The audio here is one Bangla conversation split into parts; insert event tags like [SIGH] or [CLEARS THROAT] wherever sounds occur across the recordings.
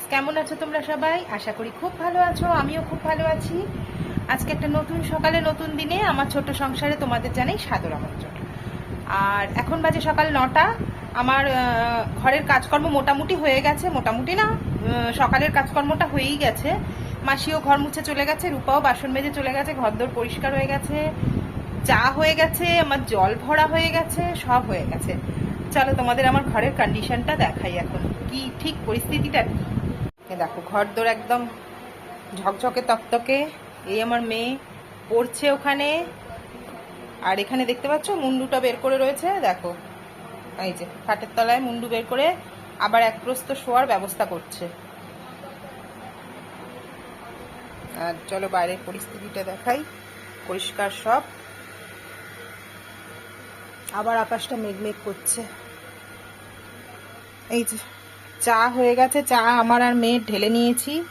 ফ্রেন্ডস কেমন আছো তোমরা সবাই? আশা করি খুব ভালো আছো, আমিও খুব ভালো আছি। আজকে একটা নতুন সকালে, নতুন দিনে আমার ছোট সংসারে তোমাদের জানাই সাদর আমন্ত্রণ। আর এখন বাজে সকাল নটা, আমার ঘরের কাজকর্ম মোটামুটি হয়ে গেছে, মোটামুটি না সকালের কাজকর্মটা হয়েই গেছে। মাসিও ঘর মুছে চলে গেছে, রূপাও বাসন মেজে চলে গেছে, ঘরদোর পরিষ্কার হয়ে গেছে চা হয়ে গেছে, আমার জল ভরা হয়ে গেছে, সব হয়ে গেছে। চলো তোমাদের আমার ঘরের কন্ডিশনটা দেখাই এখন, কি, ঠিক পরিস্থিতিটা দেখো ঘর দোর একদম ঝকঝকে তকতকে। এই আমার মেয়ে পড়ছে ওখানে। আর এখানে দেখতে পাচ্ছ, মুন্ডুটা বের করে রয়েছে, দেখো। এই যে, খাটের তলায় মুন্ডু বের করে আবার এক প্রস্ত শোয়ার ব্যবস্থা করছে। আর চলো বাইরের পরিস্থিতিটা দেখাই, পরিষ্কার সব। আবার আকাশটা মেঘমেঘ করছে। এই যে চা হয়ে গেছে, চা আমার আর মেয়ের ঢেলে নিয়েছি।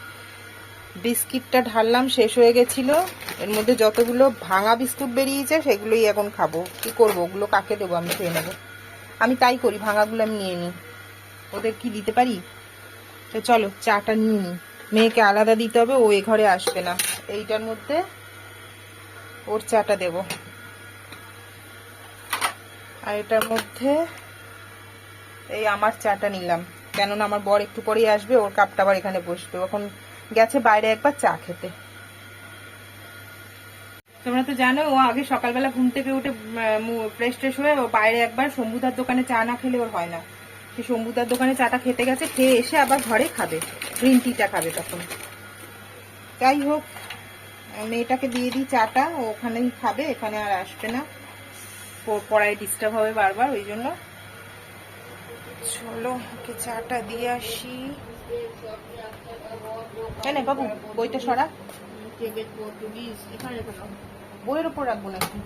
বিস্কিটটা ঢাললাম, শেষ হয়ে গেছিল। এর মধ্যে যতগুলো ভাঙা বিস্কুট বেরিয়েছে, সেগুলোই এখন খাব। কি করব? ওগুলো কাকে দেবো? আমি খেয়ে নেব। আমি তাই করি, ভাঙাগুলো আমি নিয়ে নিই। ওদের কি দিতে পারি? তো চলো, চাটা নিয়ে নিই। মেয়েকে আলাদা দিতে হবে, ও এ ঘরে আসবে না। এইটার মধ্যে ওর চাটা দেবো। আর এটার মধ্যে এই আমার চাটা নিলাম। কেননা আমার বর একটু পরেই আসবে, ওর কাপটা আবার এখানে বসবে। এখন গেছে বাইরে একবার চা খেতে। তোমরা তো জানো, ও আগে সকালবেলা ঘুম থেকে উঠে ফ্রেশ ট্রেশ হয়ে ও বাইরে একবার শম্ভুদার দোকানে চা না খেলে ওর হয় না। সে শম্ভুদার দোকানে চাটা খেতে গেছে, খেয়ে এসে আবার ঘরে খাবে গ্রিন টিটা খাবে তখন। যাই হোক, মেয়েটাকে দিয়ে দিই চাটা ওখানেই খাবে, এখানে আর আসবে না। পড়ায় ডিস্টার্ব হবে বারবার, ওই জন্য। চলো, ওকে চাটা দিয়ে আসি। কেন বাবু, বইটা সরা। বইয়ের ওপর রাখব নাকি?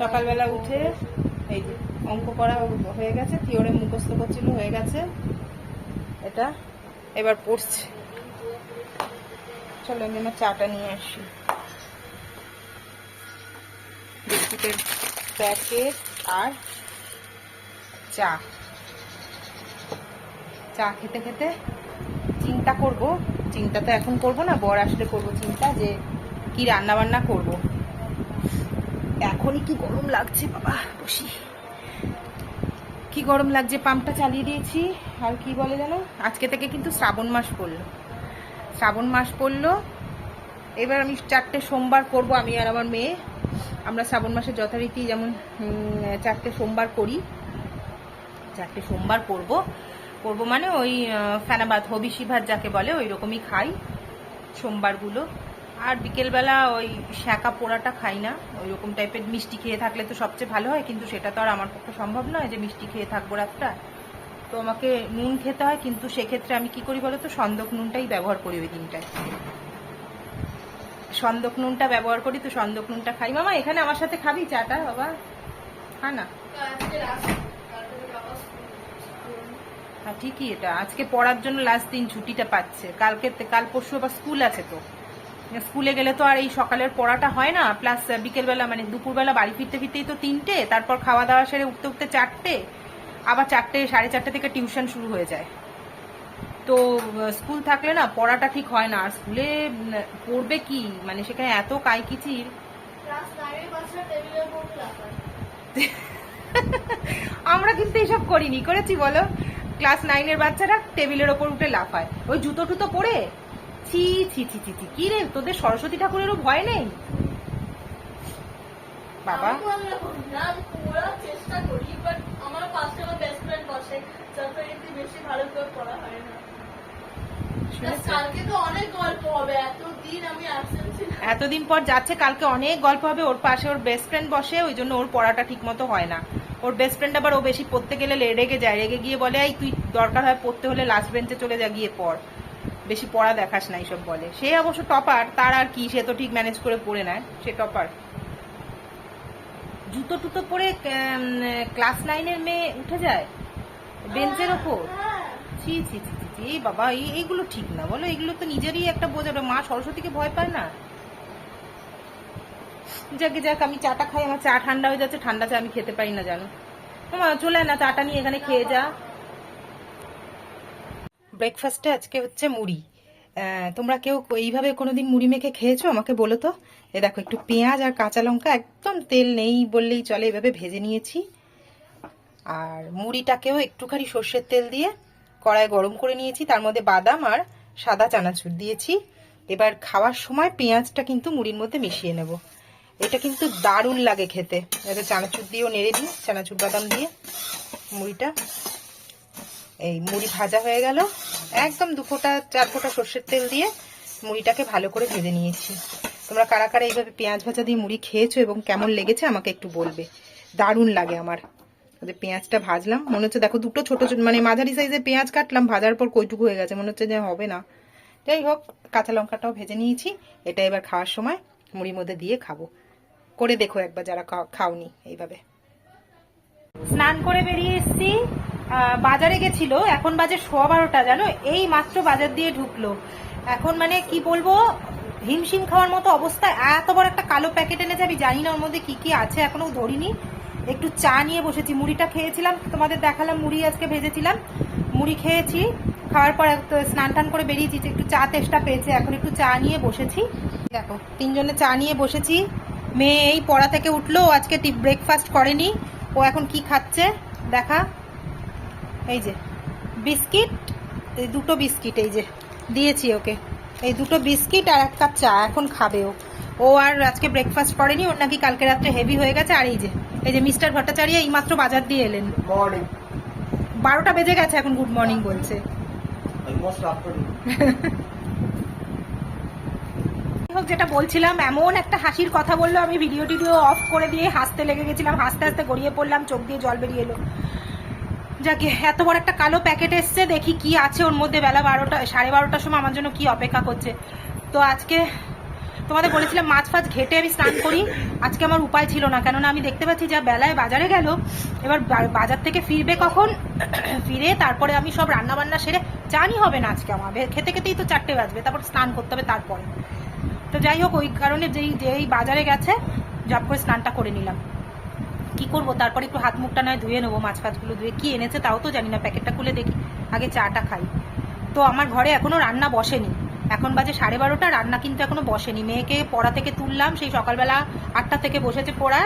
সকালবেলা উঠে, এই যে অঙ্ক করা হয়ে গেছে থিওরে মুখস্থ করছিল, হয়ে গেছে। এটা এবার পড়ছে। চলো আমি আমার চাটা নিয়ে আসি। বিস্কুটের প্যাকেট আর চা। চা খেতে খেতে চিন্তা করব। চিন্তা তো এখন করব না, বর আসলে করব চিন্তা যে কি রান্না বান্না করব। এখনই কি গরম লাগছে বাবা, বসি। কি গরম লাগছে, পাম্পটা চালিয়ে দিয়েছি, আর কি বলে জানো আজকে থেকে কিন্তু শ্রাবণ মাস পড়ল। শ্রাবণ মাস পড়ল এবার আমি চারটে সোমবার করব আমি আর আমার মেয়ে। আমরা শ্রাবণ মাসে যথারীতি যেমন চারটে সোমবার করি। চারটে সোমবার করব। করব মানে ওই আহ, ফেনাবাদ হবিষি ভাত যাকে বলে ওই রকমই খাই সোমবারগুলো। আর বিকেলবেলা ওই শ্যাঁকা পোড়াটা খাই না। ওই রকম টাইপের মিষ্টি খেয়ে থাকলে তো সবচেয়ে ভালো হয় কিন্তু সেটা তো আর আমার পক্ষে সম্ভব নয় যে মিষ্টি খেয়ে থাকব রাতটা। তো আমাকে নুন খেতে হয় কিন্তু সেক্ষেত্রে আমি কি করি বলো তো সন্দক নুনটাই ব্যবহার করি ওই দিনটায়। সন্দক নুনটা ব্যবহার করি, তো সন্দক নুনটা খাই। মামা, এখানে আমার সাথে খাবি চাটা, বাবা? খা না। হ্যাঁ ঠিকই এটা। আজকে পড়ার জন্য লাস্ট দিন ছুটিটা পাচ্ছে। কালকে কাল পরশু আবার স্কুল আছে তো। স্কুলে গেলে তো আর এই সকালের পড়াটা হয় না। প্লাস বিকেলবেলা মানে দুপুরবেলা বাড়ি ফিরতে ফিরতেই তো তিনটে। তারপর খাওয়া দাওয়া সেরে উঠতে উঠতে চারটে। আবার চারটে, সাড়ে চারটে থেকে টিউশন শুরু হয়ে যায়। তো স্কুল থাকলে না পড়াটা ঠিক হয় না। আর স্কুলে পড়বে কি? মানে সেখানে এত কাইকিচির। [LAUGHS] আমরা কিন্তু এসব করিনি। করেছি বলো? ক্লাস নাইনের বাচ্চারা টেবিলের ওপর উঠে লাফায় ওই জুতো টুতো পরে ছি ছি ছি ছি ছি কি রে? তোদের সরস্বতী ঠাকুরেরও ভয় নেই? বাবা। চেষ্টা করি বাট আমার পাশে আমার বেস্ট ফ্রেন্ড বসে। যাতে বেশি ভালো করে পড়া হয় না শুনেছো? কালকে তো অনেক গল্প হবে এতদিন পর যাচ্ছে কালকে অনেক গল্প হবে ওর পাশে ওর বেস্ট ফ্রেন্ড বসে ওই জন্য ওর পড়াটা ঠিক মতো হয় না। ওর বেস্ট ফ্রেন্ড আবার ও বেশি পড়তে গেলে রেগে যায় রেগে গিয়ে বলে এই তুই দরকার হয় পড়তে হলে লাস্ট বেঞ্চে চলে যা গিয়ে পড়। বেশি পড়া দেখাস না এইসব বলে। সে অবশ্য টপার তার আর কি সে তো ঠিক ম্যানেজ করে পড়ে নেয় সে টপার জুতো টুতো পরে ক্লাস নাইনের মেয়ে উঠে যায় বেঞ্চের ওপর? ছি ছি ছি। ছি এই বাবা, এই, এইগুলো ঠিক না। বলো, এগুলো তো নিজেরই একটা বোঝাবে মা সরস্বতীকে ভয় পায় না? যাকে যাক, আমি চাটা খাই, আমার চা ঠান্ডা হয়ে যাচ্ছে, ঠান্ডা চা আমি খেতে পারি না, জানো। মা, চলে না, চাটা নিয়ে এখানে খেয়ে যা। ব্রেকফাস্টে আজকে হচ্ছে মুড়ি। তোমরা কেউ এইভাবে কোনোদিন মুড়ি মেখে খেয়েছো? আমাকে বলো তো। এ দেখো, একটু পেঁয়াজ আর কাঁচা লঙ্কা, একদম তেল নেই বললেই চলে, এভাবে ভেজে নিয়েছি। আর মুড়িটাকেও একটুখানি সর্ষের তেল দিয়ে কড়ায় গরম করে নিয়েছি, তার মধ্যে বাদাম আর সাদা চানাচুর দিয়েছি। এবার খাওয়ার সময় পেঁয়াজটা কিন্তু মুড়ির মধ্যে মিশিয়ে নেব। এটা কিন্তু দারুণ লাগে খেতে। এবার চানাচুর দিয়েও নেড়ে দিই, চানাচুর বাদাম দিয়ে মুড়িটা। এই মুড়ি ভাজা হয়ে গেল। একদম দু ফোঁটা, চার ফোঁটা সর্ষের তেল দিয়ে মুড়িটাকে ভালো করে ভেজে নিয়েছি। তোমরা কারা কারা এইভাবে পেঁয়াজ ভাজা দিয়ে মুড়ি খেয়েছো এবং কেমন লেগেছে আমাকে একটু বলবে। দারুণ লাগে আমার। যে পেঁয়াজটা ভাজলাম, মনে হচ্ছে দেখো দুটো ছোট ছোট মানে মাঝারি সাইজের পেঁয়াজ কাটলাম, ভাজার পর কইটুকু হয়ে গেছে, মনে হচ্ছে যে হবে না। যাই হোক, কাঁচা লঙ্কাটাও ভেজে নিয়েছি, এটা এবার খাওয়ার সময় মুড়ির মধ্যে দিয়ে খাব। করে দেখো একবার যারা খাওনি এইভাবে। স্নান করে বেরিয়ে এসেছি বাজারে গেছিল, এখন বাজে সোয়া বারোটা, জানো? এই মাত্র বাজার দিয়ে ঢুকলো। এখন মানে কি বলব, হিমশিম খাওয়ার মতো অবস্থা, এত বড় একটা কালো প্যাকেট এনেছে, আমি জানি না ওর মধ্যে কি কি আছে, এখনও ধরিনি। একটু চা নিয়ে বসেছি। মুড়িটা খেয়েছিলাম, তোমাদের দেখালাম, মুড়ি আজকে ভেজেছিলাম। মুড়ি খেয়েছি, খাওয়ার পর স্নান টান করে বেরিয়েছি একটু চা তেষ্টা পেয়েছে। এখন একটু চা নিয়ে বসেছি। দেখো, তিনজনে চা নিয়ে বসেছি। মেয়ে এই পড়া থেকে উঠল আজকে ব্রেকফাস্ট করেনি। ও এখন কি খাচ্ছে? দেখা। এই যে, বিস্কিট, এই দুটো বিস্কিট, এই যে, দিয়েছি ওকে। এই দুটো বিস্কিট আর এক কাপ চা, এখন খাবে ও। ও আর আজকে ব্রেকফাস্ট করেনি, ওর নাকি কালকে রাত্রে হেভি হয়ে গেছে, আর এই যে এই যে মিস্টার ভট্টাচার্য এইমাত্র বাজার দিয়ে এলেন। বারোটা বেজে গেছে এখন গুড মর্নিং বলছে। হোক যেটা বলছিলাম এমন একটা হাসির কথা বলল আমি ভিডিও টিডিও অফ করে দিয়ে হাসতে লেগে গেছিলাম হাসতে হাসতে গড়িয়ে পড়লাম চোখ দিয়ে জল বেরিয়ে এলো। যাকে এত বড় একটা কালো প্যাকেট এসছে দেখি কি আছে ওর মধ্যে। বেলা বারোটা সাড়ে বারোটার সময় আমার জন্য কি অপেক্ষা করছে। তো আজকে তোমাদের বলেছিলাম মাছ ফাছ ঘেটে আমি স্নান করি। আজকে আমার উপায় ছিল না। কেননা আমি দেখতে পাচ্ছি যা বেলায় বাজারে গেল, এবার বাজার থেকে ফিরবে কখন? [CLEARS THROAT] ফিরে তারপরে আমি সব রান্না বান্না সেরে চানই হবে না আজকে আমার। খেতে খেতেই তো চারটে বাজবে, তারপর স্নান করতে হবে তারপরে। তো যাই হোক, ওই কারণে যেই যেই বাজারে গেছে, জব করে স্নানটা করে নিলাম। কি করব? তারপরে একটু হাত মুখটা নয় ধুয়ে নেব, মাছ ফাছগুলো ধুয়ে। কি এনেছে তাও তো জানি না, প্যাকেটটা খুলে দেখি। আগে চাটা খাই। তো আমার ঘরে এখনও রান্না বসেনি। এখন বাজে সাড়ে বারোটা, রান্না কিন্তু এখনও বসেনি। মেয়েকে পড়া থেকে তুললাম, সেই সকালবেলা আটটা থেকে বসেছে পড়া,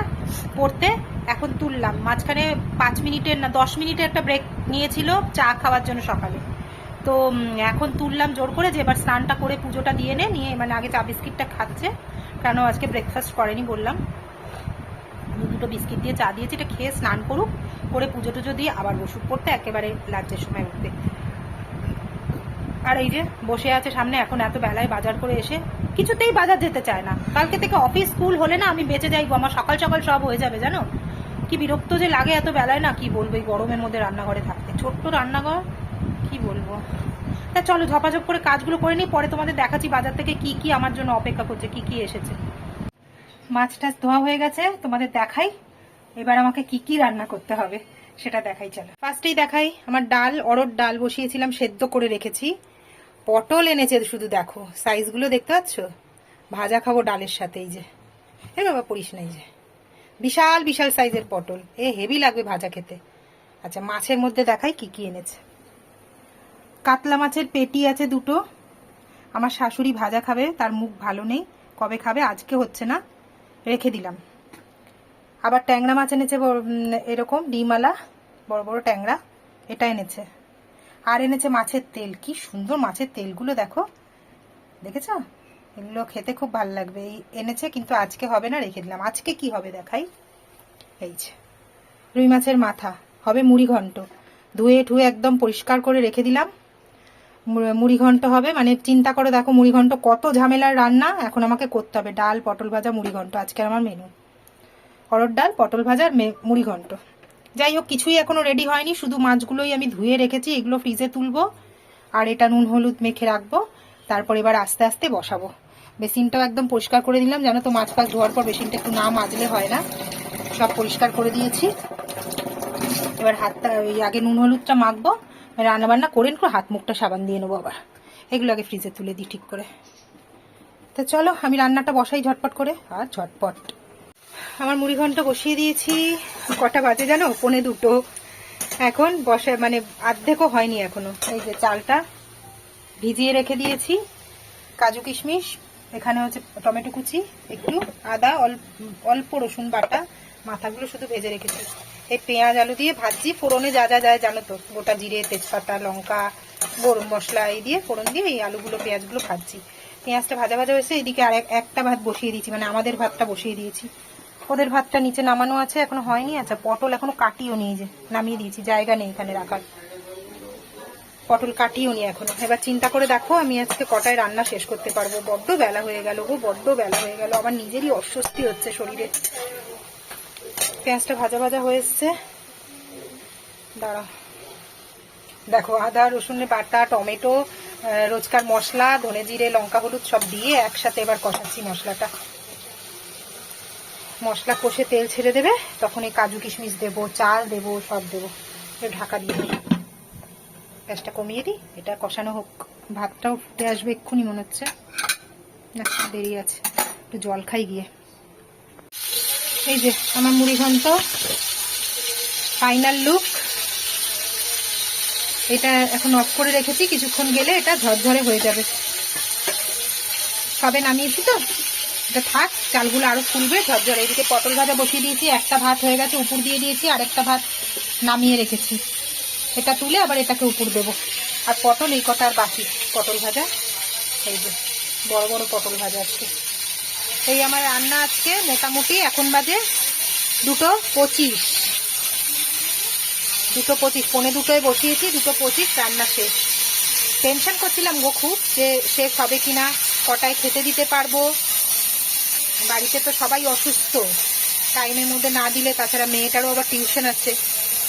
পড়তে, এখন তুললাম। মাঝখানে পাঁচ মিনিটের না, দশ মিনিটের একটা ব্রেক নিয়েছিল চা খাওয়ার জন্য সকালে। তো এখন তুললাম জোর করে যে এবার স্নানটা করে পুজোটা দিয়ে নে, নিয়ে মানে আগে চা বিস্কিটটা খাচ্ছে। কেন আজকে ব্রেকফাস্ট করেনি বললাম। দুটো বিস্কিট দিয়ে চা দিয়েছি, এটা খেয়ে স্নান করুক, করে পুজো টুজো দিয়ে আবার বসুক পড়তে একেবারে লাঞ্চের সময় উঠবে। আর এই যে বসে আছে সামনে, এখন এত বেলায় বাজার করে এসে কিছুতেই বাজার যেতে চায় না। কালকে থেকে অফিস স্কুল হলে না আমি বেঁচে যাইবো, আমার সকাল সকাল সব হয়ে যাবে, জানো? কি বিরক্ত যে লাগে এত বেলায় না, কি বলব এই গরমের মধ্যে রান্নাঘরে থাকতে। ছোট্ট রান্নাঘর, কি বলব? তা চলো ঝপাঝপ করে কাজগুলো করে নিই, পরে তোমাদের দেখাচ্ছি বাজার থেকে কি কি আমার জন্য অপেক্ষা করছে, কি কি এসেছে। মাছ টাছ ধোয়া হয়ে গেছে, তোমাদের দেখাই। এবার আমাকে কি কি রান্না করতে হবে, সেটা দেখাই, চলো। ফার্স্টেই দেখাই, আমার ডাল, অরড় ডাল বসিয়েছিলাম, সেদ্ধ করে রেখেছি। পটল এনেছে, শুধু দেখো। সাইজগুলো দেখতে পাচ্ছ? ভাজা খাব ডালের সাথে, এই যে। এ বাবা, পড়িস না, এই যে। বিশাল বিশাল সাইজের পটল। এ, হেভি লাগবে ভাজা খেতে। আচ্ছা মাছের মধ্যে দেখাই কি কি এনেছে। কাতলা মাছের পেটি আছে দুটো। আমার শাশুড়ি ভাজা খাবে, তার মুখ ভালো নেই। কবে খাবে, আজকে হচ্ছে না। রেখে দিলাম। আবার ট্যাংরা মাছ এনেছে এরকম ডিমালা বড় বড় ট্যাংরা। এটা এনেছে। আর এনেছে মাছের তেল। কি সুন্দর মাছের তেলগুলো দেখো। দেখেছ? এগুলো খেতে খুব ভালো লাগবে। এই এনেছে কিন্তু আজকে হবে না, রেখে দিলাম। আজকে কি হবে দেখাই? এই যে, রুই মাছের মাথা। হবে মুড়ি ঘন্ট। ধুয়ে ঠুয়ে একদম পরিষ্কার করে রেখে দিলাম। মুড়ি ঘন্ট হবে। মানে চিন্তা করে, দেখো মুড়ি ঘন্ট কত ঝামেলার রান্না। এখন আমাকে করতে হবে। ডাল, পটল ভাজা, মুড়ি ঘন্ট। আজকের আমার মেনু অরড় ডাল, পটল ভাজা আর মুড়ি ঘন্ট। যাই হোক, কিছুই এখনও রেডি হয়নি। শুধু মাছগুলোই আমি ধুয়ে রেখেছি, এগুলো ফ্রিজে তুলবো। আর এটা নুন, হলুদ মেখে রাখব। তারপর এবার আস্তে আস্তে বসাবো। বেসিনটাও একদম পরিষ্কার করে দিলাম জানো তো, মাছ ফাছ ধোয়ার পর বেসিনটা একটু না মাজলে হয় না। সব পরিষ্কার করে দিয়েছি। এবার হাতটা, ওই আগে নুন, হলুদটা মাখবো। রান্না বান্না করে হাত মুখটা সাবান দিয়ে নেব আবার। এগুলো আগে ফ্রিজে তুলে দিই ঠিক করে। তো চলো, আমি রান্নাটা বসাই ঝটপট করে। আর ঝটপট। আমার মুড়ি ঘন্ট বসিয়ে দিয়েছি। কটা বাজে জানো? পনে দুটো। এখন বসে মানে আর্ধেকও হয়নি এখনও। এই যে চালটা ভিজিয়ে রেখে দিয়েছি। কাজু কিশমিশ, এখানে হচ্ছে টমেটো কুচি, একটু আদা, অল্প রসুন বাটা, মাথাগুলো শুধু ভেজে রেখেছি। এই পেঁয়াজ, আলু দিয়ে ভাজছি। ফোড়নে যা যা যায় জানো তো? গোটা জিরে, তেজপাতা, লঙ্কা, গরম মশলা এই দিয়ে ফোড়ন দিয়ে এই আলুগুলো, পেঁয়াজগুলো ভাজছি। পেঁয়াজটা ভাজা ভাজা হয়েছে। এদিকে আর একটা ভাত বসিয়ে দিয়েছি। মানে আমাদের ভাতটা বসিয়ে দিয়েছি। ওদের ভাতটা নিচে নামানো আছে, এখনও হয়নি। আচ্ছা পটল এখনও কাটিও নিয়ে যে, নামিয়ে দিয়েছি, জায়গা নেই এখানে রাখার। পটল কাটিও নি এখনও। এবার চিন্তা করে দেখো, আমি আজকে কটায় রান্না শেষ করতে পারব। বড্ড বেলা হয়ে গেল গো, বড্ড বেলা হয়ে গেল। আমার নিজেরই অস্বস্তি হচ্ছে শরীরে। পেঁয়াজটা ভাজা ভাজা হয়ে এসছে। দাঁড়া দেখো, আদা, রসুনের বাটা, টমেটো রোজকার মশলা, ধনে জিরে, লঙ্কা হলুদ সব দিয়ে একসাথে এবার কষাচ্ছি মশলাটা। মশলা কষে তেল ছেড়ে দেবে, তখন এই কাজু কিশমিশ দেবো, চাল দেবো, সব দেবো। ঢাকা দিয়ে গ্যাসটা কমিয়ে দিই, এটা কষানো হোক। ভাতটাও ফুটে আসবে এক্ষুনি, মনে হচ্ছে। দেরি আছে। একটু জল খাই গিয়ে। এই যে, আমার মুড়ি ঘন্ট ফাইনাল লুক। এটা এখন অফ করে রেখেছি, কিছুক্ষণ গেলে এটা ঝরঝরে হয়ে যাবে। সবে নামিয়েছি তো? এটা থাক, চালগুলো আরও ফুলবে, ঝরঝরে। এদিকে পটল ভাজা বসিয়ে দিয়েছি, একটা ভাত হয়ে গেছে, উপর দিয়ে দিয়েছি আর একটা ভাত নামিয়ে রেখেছি। এটা তুলে আবার এটাকে উপর দেবো। আর পটল, এই কটা আর বাকি, পটল ভাজা, এই যে, বড় বড় পটল ভাজা আজকে। এই আমার রান্না আজকে মোটামুটি এখন বাজে দুটো পঁচিশ। দুটো পঁচিশ, পৌনে দুটোয় বসিয়েছি, দুটো পঁচিশ, রান্না শেষ। টেনশন করছিলাম গো খুব যে শেষ হবে কিনা, কটায় খেতে দিতে পারব বাড়িতে তো সবাই অসুস্থ। টাইমের মধ্যে না দিলে তাছাড়া মেয়েটারও আবার টিউশন আছে।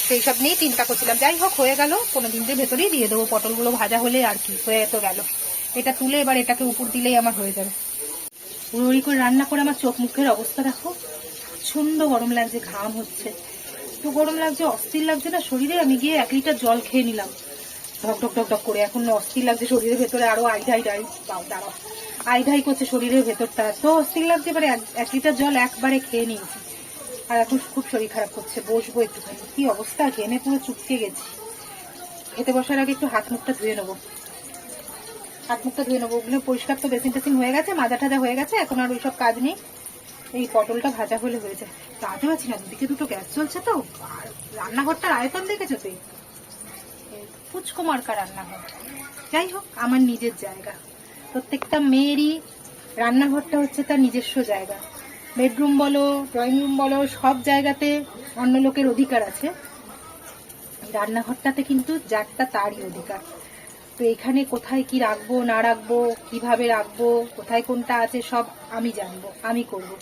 সেই সব নিয়েই চিন্তা করছিলাম। যাই হোক, হয়ে গেল। পনেরো দিনের ভেতরেই দিয়ে দেবো। পটলগুলো ভাজা হলে আর কি, হয়ে তো গেল। এটা তুলে এবার এটাকে উপর দিলেই আমার হয়ে যাবে। উড়ি করে রান্না করে আমার চোখ মুখের অবস্থা দেখো। প্রচণ্ড গরম লাগছে, ঘাম হচ্ছে। তো গরম লাগছে, অস্থির লাগছে না? শরীরে আমি গিয়ে এক লিটার জল খেয়ে নিলাম। ঢক ঢক ঢক ঢক করে। এখন অস্থির লাগছে শরীরের ভেতরে, আরও আইঢাই ডাই দাও দাঁড়াও। আইঢাই করছে শরীরের ভেতরটা। তো অস্থির লাগছে, এবারে এক- লিটার জল একবারে খেয়ে নিয়েছি। আর এখন খুব শরীর খারাপ করছে, বসবো একটুখানি। কি অবস্থা? ঘেমে পুরো চুপকে গেছি। খেতে বসার আগে একটু হাত মুখটা ধুয়ে নেব। হাত মুখটা ধুয়ে নেব। ওগুলো পরিষ্কার তো বেসিন টেসিন হয়ে গেছে, মাজা টাজা হয়ে গেছে, এখন আর ওইসব কাজ নেই। এই পটলটা ভাজা হলে হয়ে যায় তাতে পারছি না, দুদিকে দুটো গ্যাস চলছে তো। আর রান্নাঘরটার আয়তন দেখেছ তুই? ফুচকো মার্কা রান্নাঘর। যাই হোক, আমার নিজের জায়গা। প্রত্যেকটা মেয়েরই রান্নাঘরটা হচ্ছে তার নিজস্ব জায়গা। বেডরুম বলো, ড্রয়িং রুম বলো, সব জায়গাতে অন্য লোকের অধিকার আছে। রান্নাঘরটাতে কিন্তু যারটা তারই অধিকার। তো এখানে কোথায় কি রাখব, না রাখব, কীভাবে রাখব, কোথায় কোনটা আছে, সব আমি জানব, আমি করব।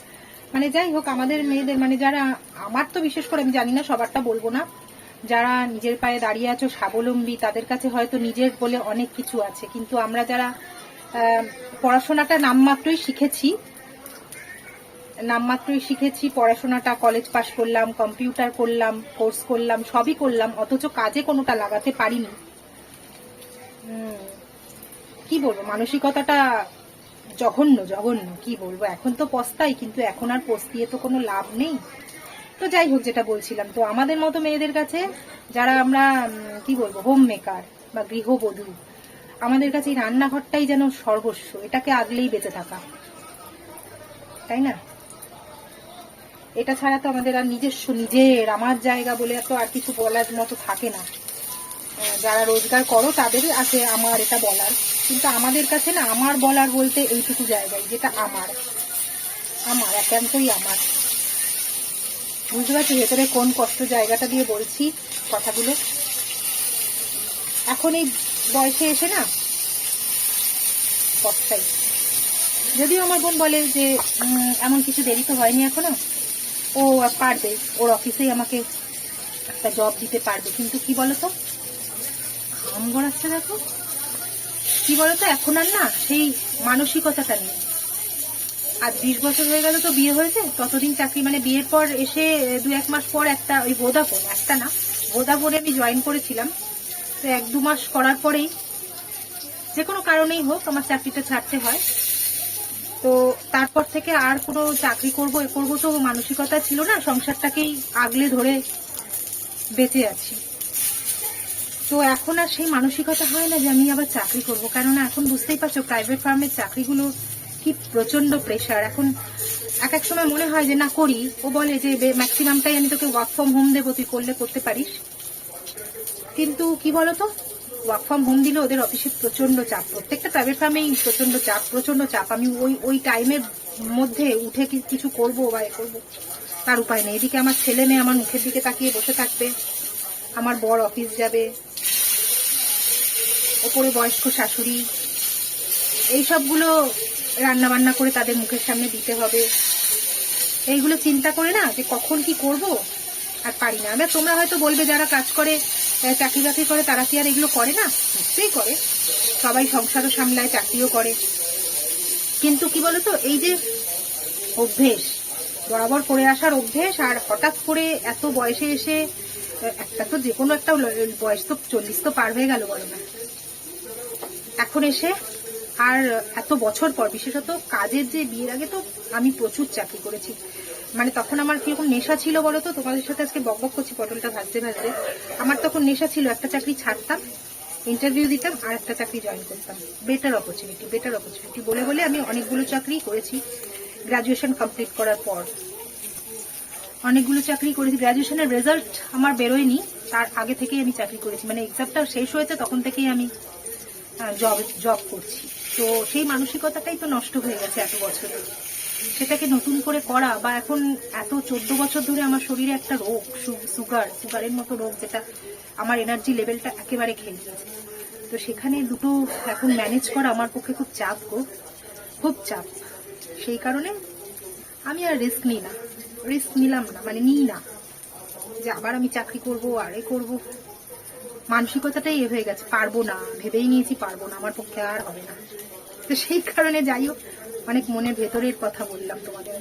মানে যাই হোক, আমাদের মেয়েদের মানে যারা, আমার তো বিশেষ করে আমি জানি না, সবারটা বলব না। যারা নিজের পায়ে দাঁড়িয়ে আছো, স্বাবলম্বী, তাদের কাছে হয়তো নিজের বলে অনেক কিছু আছে। কিন্তু আমরা যারা পড়াশোনাটা নামমাত্রই শিখেছি নামমাত্রই শিখেছি, পড়াশোনাটা কলেজ পাশ করলাম কম্পিউটার করলাম কোর্স করলাম, সবই করলাম, অথচ কাজে কোনোটা লাগাতে পারিনি। কি বলব? মানসিকতাটা জঘন্য জঘন্য, কি বলব? এখন তো পস্তাই, কিন্তু এখন আর পস্তিয়ে তো কোনো লাভ নেই। তো যাই হোক, যেটা বলছিলাম, তো আমাদের মতো মেয়েদের কাছে যারা আমরা কি বলব হোম মেকার বা গৃহবধূ, আমাদের কাছে এই রান্নাঘরটাই যেন সর্বস্ব, এটাকে আগলেই বেঁচে থাকা। তাই না? এটা ছাড়া তো আমাদের আর নিজস্ব, নিজের, আমার জায়গা বলে তো আর কিছু বলার মতো থাকে না। যারা রোজগার করো, তাদের আছে আমার এটা বলার। কিন্তু আমাদের কাছে না, আমার বলার বলতে এইটুকু জায়গায়, যেটা আমার। আমার, একান্তই আমার। বুঝতে পারছি ভেতরে কোন কষ্ট জায়গাটা দিয়ে বলছি কথাগুলো। এখন এই বয়সে এসে না কষ্টাই যদিও আমার বোন বলে যে এমন কিছু দেরি তো হয়নি এখনও। ও পারবে, ওর অফিসেই আমাকে একটা জব দিতে পারবে। কিন্তু কি বলতো? ঘাম গড়াচ্ছে দেখো। কি বলতো? এখন আর না সেই মানসিকতাটা নেই। আজ বিশ বছর হয়ে গেল তো বিয়ে হয়েছে, ততদিন চাকরি মানে বিয়ের পর এসে দু এক মাস পর একটা ওই ভোদাফোন একটা না ভোদাফোনে আমি জয়েন করেছিলাম। তো এক দু মাস করার পরেই যে কোনো কারণেই হোক আমার চাকরিটা ছাড়তে হয়। তো তারপর থেকে আর কোনো চাকরি করব, এ করব তো মানসিকতা ছিল না, সংসারটাকেই আগলে ধরে বেঁচে আছি। তো এখন আর সেই মানসিকতা হয় না যে আমি আবার চাকরি করব, কেননা এখন বুঝতেই পারছ প্রাইভেট ফার্মের চাকরিগুলো কি প্রচণ্ড প্রেশার এখন এক এক সময় মনে হয় যে, না, করি। ও বলে যে ম্যাক্সিমামটাই আমি তোকে ওয়ার্ক ফ্রম হোম দেবো, তুই করলে করতে পারিস। কিন্তু কি বলতো? ওয়ার্ক ফ্রম হোম দিলে ওদের অফিসে প্রচণ্ড চাপ। প্রত্যেকটা প্রাইভেট ফার্মেই প্রচণ্ড চাপ প্রচণ্ড চাপ। আমি ওই ওই টাইমের মধ্যে উঠে কিছু করব বা এ করব? তার উপায় নেই। এদিকে আমার ছেলে মেয়ে আমার মুখের দিকে তাকিয়ে বসে থাকবে। আমার বর অফিস যাবে। ওপরে বয়স্ক শাশুড়ি। এই সবগুলো রান্না বান্না করে তাদের মুখের সামনে দিতে হবে। এইগুলো চিন্তা করে না যে কখন কি করব? আর পারি না। এবার তোমরা হয়তো বলবে, যারা কাজ করে চাকরি বাকরি করে, তারা কি আর এগুলো করে না? নিশ্চয়ই করে। সবাই সংসারও সামলায়, চাকরিও করে। কিন্তু কি বলতো, এই যে অভ্যেস, বরাবর করে আসার অভ্যেস, আর হঠাৎ করে এত বয়সে এসে একটা তো যে কোনো একটা বয়স তো চল্লিশ তো পার হয়ে গেল, বলো না। এখন এসে আর এত বছর পর, বিশেষত কাজের যে বিয়ের আগে তো আমি প্রচুর চাকরি করেছি। মানে তখন আমার কীরকম নেশা ছিল বলো তো? তোমাদের সাথে আজকে বক বক করছি, পটলটা ভাজতে ভাজতে। আমার তখন নেশা ছিল, একটা চাকরি ছাড়তাম ইন্টারভিউ দিতাম, আর একটা চাকরি জয়েন করতাম। বেটার অপরচুনিটি বেটার অপরচুনিটি বলে বলে আমি অনেকগুলো চাকরি করেছি গ্রাজুয়েশন কমপ্লিট করার পর। অনেকগুলো চাকরি করেছি গ্রাজুয়েশনের রেজাল্ট আমার বেরোয়নি, তার আগে থেকেই আমি চাকরি করেছি। মানে এক্সামটা শেষ হয়েছে, তখন থেকেই আমি জব জব করছি। তো সেই মানসিকতাটাই তো নষ্ট হয়ে গেছে এত বছরে। সেটাকে নতুন করে করা বা এখন এত চোদ্দ বছর ধরে আমার শরীরে একটা রোগ সুগার, সুগারের মতো রোগ যেটা আমার এনার্জি লেভেলটা একেবারে খেয়ে দিয়েছে তো সেখানে দুটো এখন ম্যানেজ করা আমার পক্ষে খুব চাপ গো, খুব চাপ। সেই কারণে আমি আর রিস্ক নিই না রিস্ক নিলাম না মানে নিই না যে আবার আমি চাকরি করব, আরে করব। মানসিকতাটাই এ হয়ে গেছে। পারব না, ভেবেই নিয়েছি পারব না, আমার পক্ষে আর হবে না। তো সেই কারণে যাই হোক, অনেক মনের ভেতরের কথা বললাম তোমাদের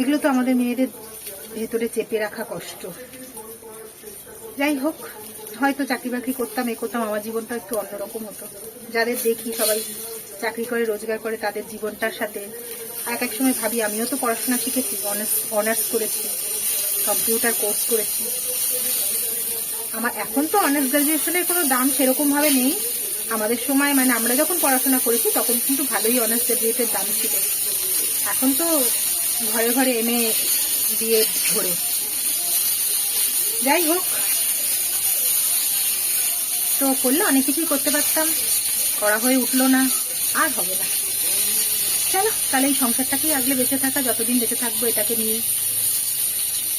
এগুলো তো আমাদের মেয়েদের ভেতরে চেপে রাখা কষ্ট। যাই হোক, হয়তো চাকরি বাকরি করতাম, এ করতাম, আমার জীবনটা একটু অন্যরকম হতো। যাদের দেখি সবাই চাকরি করে, রোজগার করে, তাদের জীবনটার সাথে এক এক সময় ভাবি, আমিও তো পড়াশোনা শিখেছি অনার্স অনার্স করেছি কম্পিউটার কোর্স করেছি। আমার এখন তো অনার্স গ্রাজুয়েশনের কোনো দাম সেরকম ভাবে নেই। আমাদের সময় মানে আমরা যখন পড়াশোনা করেছি, তখন কিন্তু ভালোই অনার্স গ্রাজুয়েটের দাম ছিল। এখন তো ঘরে ঘরে এমএ দিয়ে ধরে যাই হোক, তো করলে অনেক কিছুই করতে পারতাম। করা হয়ে উঠল না, আর হবে না। চলো, তাহলে এই সংসারটাকেই আগলে বেঁচে থাকা, যতদিন বেঁচে থাকব এটাকে নিয়ে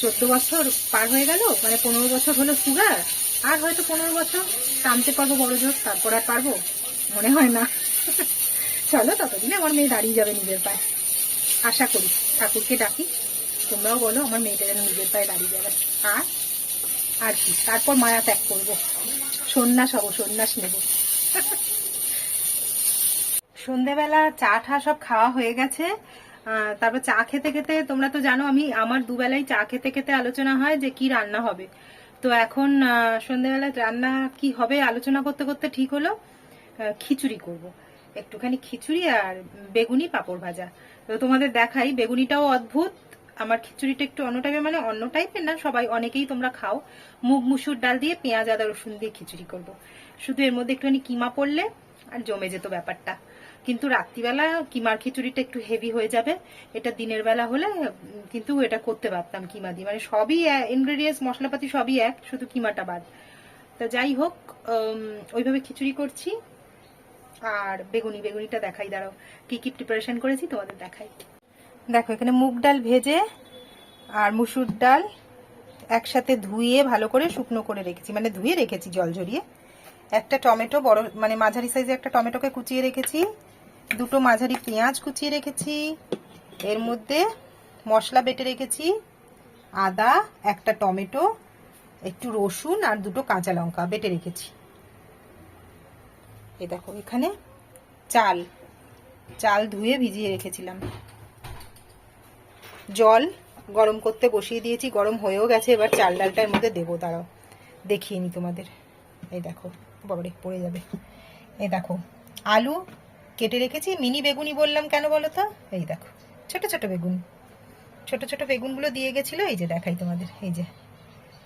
চোদ্দ বছর পার হয়ে গেল মানে পনেরো বছর হলো সুগার, আর হয়তো পনেরো বছর টানতে পারব বড় জোর, তারপর আর পারব, মনে হয় না। চলো, ততদিনে আমার মেয়ে দাঁড়িয়ে যাবে নিজের পায়ে। আশা করি, ঠাকুরকে ডাকি, তোমরাও বলো আমার মেয়েটা যেন নিজের পায়ে দাঁড়িয়ে যাবে। আর আর কি, তারপর মায়া ত্যাগ করব। সন্ন্যাস হব, সন্ন্যাস নেব। সন্ধেবেলা চা ঠা সব খাওয়া হয়ে গেছে। তারপর চা খেতে খেতে তোমরা তো জানো আমি আমার দুবেলাই চা খেতে খেতে আলোচনা হয় যে কি রান্না হবে। তো এখন আহ, সন্ধেবেলা রান্না কি হবে আলোচনা করতে করতে ঠিক হলো খিচুড়ি করব। একটুখানি খিচুড়ি আর বেগুনি পাঁপড় ভাজা। তো তোমাদের দেখাই বেগুনিটাও অদ্ভুত। আমার খিচুড়িটা একটু অন্য টাইপের মানে অন্য টাইপের না সবাই অনেকেই তোমরা খাও। মুগ মুসুর ডাল দিয়ে পেঁয়াজ আদা রসুন দিয়ে খিচুড়ি করব। শুধু এর মধ্যে একটুখানি কিমা পড়লে আর জমে যেত ব্যাপারটা। কিন্তু রাত্রিবেলা কিমার খিচুড়িটা একটু হেভি হয়ে যাবে। এটা দিনের বেলা হলে কিন্তু এটা করতে পারতাম কিমা দিয়ে। মানে সবই ইনগ্রেডিয়েন্টস মশলাপাতি সবই এক, শুধু কিমাটা বাদ। তা যাই হোক ওইভাবে খিচুড়ি করছি। আর বেগুনি, বেগুনিটা দেখাই, দাঁড়াও। কি কি প্রিপারেশন করেছি তোমাদের দেখাই। দেখো, এখানে মুগ ডাল ভেজে আর মুসুর ডাল একসাথে ধুয়ে ভালো করে শুকনো করে রেখেছি। মানে ধুয়ে রেখেছি জল ঝরিয়ে। একটা টমেটো বড় মানে মাঝারি সাইজে একটা টমেটোকে কুচিয়ে রেখেছি। দুটো মাঝারি পেঁয়াজ কুচিয়ে রেখেছি। এর মধ্যে মশলা বেটে রেখেছি। আদা, একটা টমেটো, একটু রসুন আর দুটো কাঁচা লঙ্কা বেটে রেখেছি। এ দেখো, এখানে চাল চাল ধুয়ে ভিজিয়ে রেখেছিলাম। জল গরম করতে বসিয়ে দিয়েছি, গরম হয়েও গেছে, এবার চাল ডালটার মধ্যে দেবো, দাঁড়াও। দেখিয়ে নি তোমাদের। এই দেখো, বাবারে, পড়ে যাবে। এই দেখো, আলু কেটে রেখেছি, মিনি বেগুনি বললাম, কেন বলো তো? এই দেখো, ছোট ছোট বেগুন, ছোট ছোট বেগুনগুলো দিয়ে গেছিল, এই যে দেখাই তোমাদের, এই যে।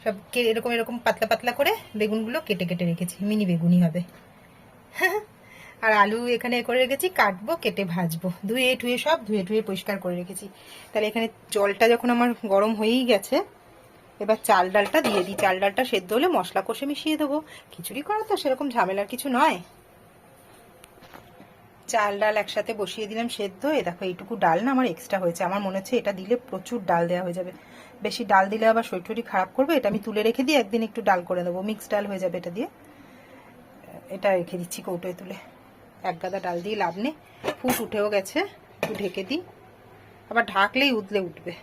সব এরকম এরকম পাতলা পাতলা করে বেগুনগুলো কেটে কেটে রেখেছি, মিনি বেগুনি হবে। [LAUGHS] আর আলু এখানে করে রেখেছি, কাটবো, কেটে ভাজবো, ধুয়ে টুয়ে সব ধুয়ে টুয়ে পরিষ্কার করে রেখেছি। তাহলে এখানে জলটা যখন আমার গরম হয়েই গেছে, এবার চাল ডালটা দিয়ে দিই, চাল ডালটা সেদ্ধ হলে মশলা কষে মিশিয়ে দেবো। খিচুড়ি করা তো সেরকম ঝামেলার কিছু নয়। চাল ডাল একসাথে বসিয়ে দিলাম সেদ্ধ। এ দেখো, এইটুকু ডাল না আমার এক্সট্রা হয়েছে। আমার মনে হচ্ছে এটা দিলে প্রচুর ডাল দেওয়া হয়ে যাবে। বেশি ডাল দিলে আবার শরীর খারাপ করবে, এটা আমি তুলে রেখে দিয়ে একদিন একটু ডাল করে দেবো মিক্স ডাল হয়ে যাবে এটা দিয়ে। এটা রেখে দিচ্ছি কৌটোয় তুলে। এক গাদা ডাল দিয়ে লাভ নেই। ফুট উঠেও গেছে, একটু ঢেকে দিই। আবার ঢাকলেই উদলে উঠবে।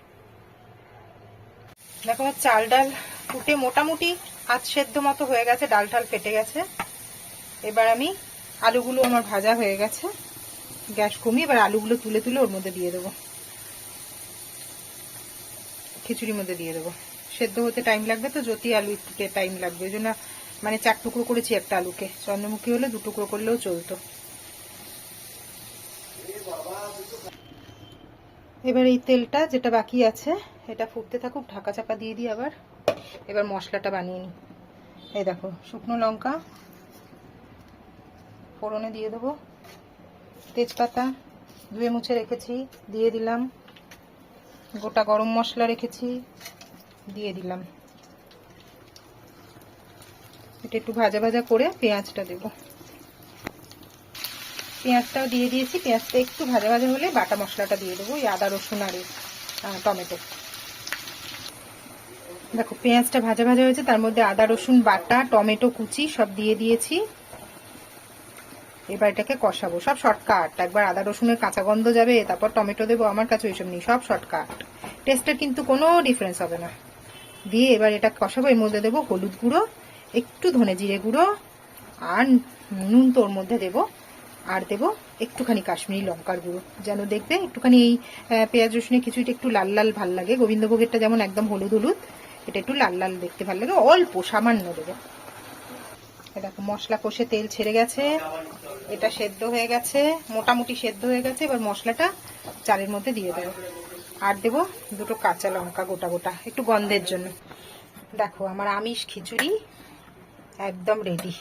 দেখো, আমার চাল ডাল ফুটে মোটামুটি আধ সেদ্ধ মতো হয়ে গেছে, ডাল টাল ফেটে গেছে। এবার আমি আলুগুলো আমার ভাজা হয়ে গেছে। গ্যাস কমিয়ে এবার আলুগুলো তুলে তুলে ওর মধ্যে দিয়ে দেবো। খিচুড়ির মধ্যে দিয়ে দেবো। সেদ্ধ হতে টাইম লাগবে তো, জ্যোতি আলু একটু টাইম লাগবে। ওই জন্য মানে চার টুকরো করেছি একটা আলুকে। চন্দ্রমুখী হলে দু টুকরো করলেও চলতো। এবার এই তেলটা যেটা বাকি আছে, এটা ফুটতে থাকুক, ঢাকা চাপা দিয়ে দিই আবার। এবার মশলাটা বানিয়ে নিই। এই দেখো, শুকনো লঙ্কা ফোড়নে দিয়ে দেবো। তেজপাতা ধুয়ে মুছে রেখেছি, দিয়ে দিলাম। গোটা গরম মশলা রেখেছি, দিয়ে দিলাম। এটা একটু ভাজা ভাজা করে পেঁয়াজটা দেব। পেঁয়াজটাও দিয়ে দিয়েছি, পেঁয়াজটা একটু ভাজা ভাজা হলে বাটা মশলাটা দিয়ে দেবো, এই আদা, রসুন আর টমেটো। দেখো, পেঁয়াজটা ভাজা ভাজা হয়েছে, তার মধ্যে আদা, রসুন, বাটা, টমেটো, কুচি সব দিয়ে দিয়েছি। এবার এটাকে কষাবো। সব শর্টকাট একবার আদা, রসুনের কাঁচা গন্ধ যাবে, তারপর টমেটো দেবো আমার কাছে ওইসব নেই সব শর্টকাট টেস্টের কিন্তু কোনো ডিফারেন্স হবে না। দিয়ে এবার এটা কষাবো, এর মধ্যে দেবো হলুদ গুঁড়ো, একটু ধনে জিরে গুঁড়ো, আর নুন তো ওর মধ্যে দেবো, আর দেবো একটুখানি কাশ্মীরি লঙ্কার গুঁড়ো। যেন দেখবে একটুখানি এই পেঁয়াজ রসুনের কিছুটা একটু লাল লাল ভালো লাগে। গোবিন্দভোগেরটা যেমন একদম হলুদ হলুদ, এটা একটু লাল লাল দেখতে ভালো লাগে। অল্প, সামান্য দেবো। দেখো, মশলা কষে তেল ছেড়ে গেছে। এটা সেদ্ধ হয়ে গেছে, মোটামুটি সেদ্ধ হয়ে গেছে। এবার মশলাটা চালের মধ্যে দিয়ে দেবো। আর দেবো দুটো কাঁচা লঙ্কা গোটা গোটা, একটু গন্ধের জন্য। দেখো, আমার আমিষ খিচুড়ি একদম রেডি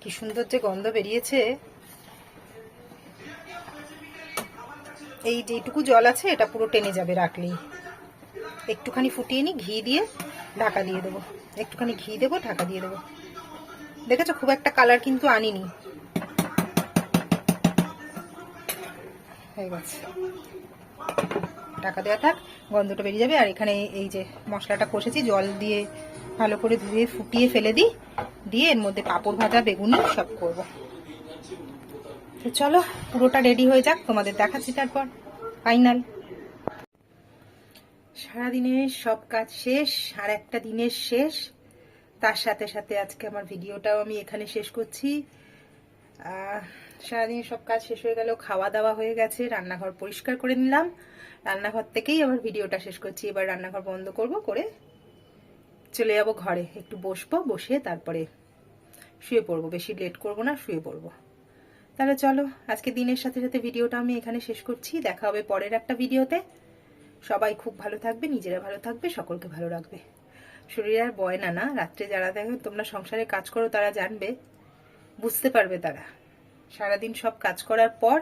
কি সুন্দর যে গন্ধ বেরিয়েছে। এই যেটুকু জল আছে, এটা পুরো টেনে যাবে রাখলেই। একটুখানি ফুটিয়ে নিই, ঘি দিয়ে ঢাকা দিয়ে দেবো। একটুখানি ঘি দেবো, ঢাকা দিয়ে দেবো। দেখেছ, খুব একটা কালার কিন্তু আনিনি। হয়ে গেছে টাকা দেওয়া থাক, গন্ধটা বেরিয়ে যাবে। আর এখানে এই যে মশলাটা কষেছি, জল দিয়ে ভালো করে ধুয়ে ফুটিয়ে ফেলে দিই। দিয়ে এর মধ্যে পাঁপড় ভাজা, বেগুনি সব করব। তো চলো, পুরোটা রেডি হয়ে যাক। তোমাদের দেখাচ্ছি তারপর ফাইনাল সারাদিনের সব কাজ শেষ আর একটা দিনের শেষ। তার সাথে সাথে আজকে আমার ভিডিওটাও আমি এখানে শেষ করছি। আহ, সারাদিন সব কাজ শেষ হয়ে গেল খাওয়া দাওয়া হয়ে গেছে রান্নাঘর পরিষ্কার করে নিলাম। রান্নাঘর থেকেই আবার ভিডিওটা শেষ করছি। এবার রান্নাঘর বন্ধ করব করে চলে যাব ঘরে। একটু বসবো বসে তারপরে শুয়ে পড়ব। বেশি লেট করব না শুয়ে পড়ব। তাহলে চলো আজকে দিনের সাথে সাথে ভিডিওটা আমি এখানে শেষ করছি। দেখা হবে পরের একটা ভিডিওতে। সবাই খুব ভালো থাকবে, নিজেরা ভালো থাকবে, সকলকে ভালো রাখবে। শরীর আর বয় না না, রাত্রে যারা দেখো তোমরা সংসারে কাজ করো, তারা জানবে, বুঝতে পারবে তারা। সারাদিন সব কাজ করার পর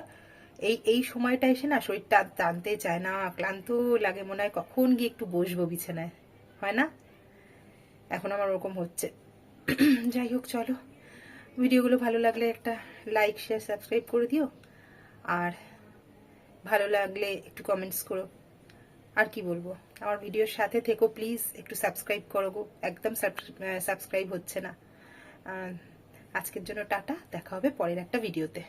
এই এই সময়টা এসে না শরীরটা টানতে চায় না, ক্লান্ত লাগে, মনে হয় কখন গিয়ে একটু বসবো বিছানায়, হয় না? এখন আমার ওরকম হচ্ছে। [CLEARS THROAT] যাই হোক, চলো। ভিডিওগুলো ভালো লাগলে একটা লাইক শেয়ার সাবস্ক্রাইব করে দিও। আর ভালো লাগলে একটু কমেন্টস করো। আর কি বলব? আমার ভিডিওর সাথে থেকো প্লিজ একটু সাবস্ক্রাইব করো গো। একদম সাবস্ক্রাইব হচ্ছে না। আজকের জন্য টাটা, দেখা হবে পরের একটা ভিডিওতে